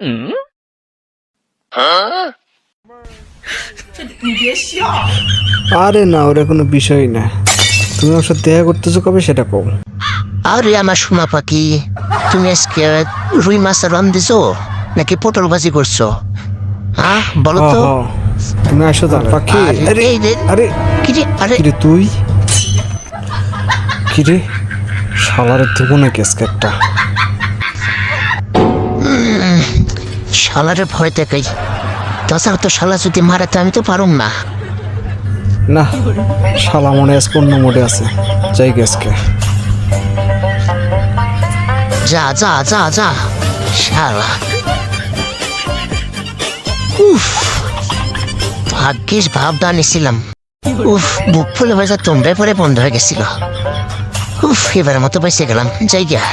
আরে না ওরা কোনো বিষয় না। তুমি আমার সাথে দেখা করতেছো কবে সেটা কও। আরে আমার সোনা পাখি তুমি আজকে রুই মাছ রান দিছো? নাকি পটল ভাজি করছ? হ্যাঁ বলো তো। হ। তুমি আসো তো পাখি। আরে, আরে এই রে। আরে। কি রে আরে। কিরে তুই? কিরে? শালারে দেবো নাকি আজকে একটা? শালারে ভয় দেখাই। তাছাড়া তো শালা যদি মারাতে আমি তো পারুম না। না শালা মনে আজকে অন্য মোডে আছে। যাই গে আজকে যা যা যা যা। শালা। উফ ভাগ্যিস ভাবটা নিছিলাম। উফ বুক ফুলে ভেজা তোমরাই পরে বন্ধ হয়ে গেছিল। উফ এবারের মতো বেঁচে গেলাম। যাই গিয়া।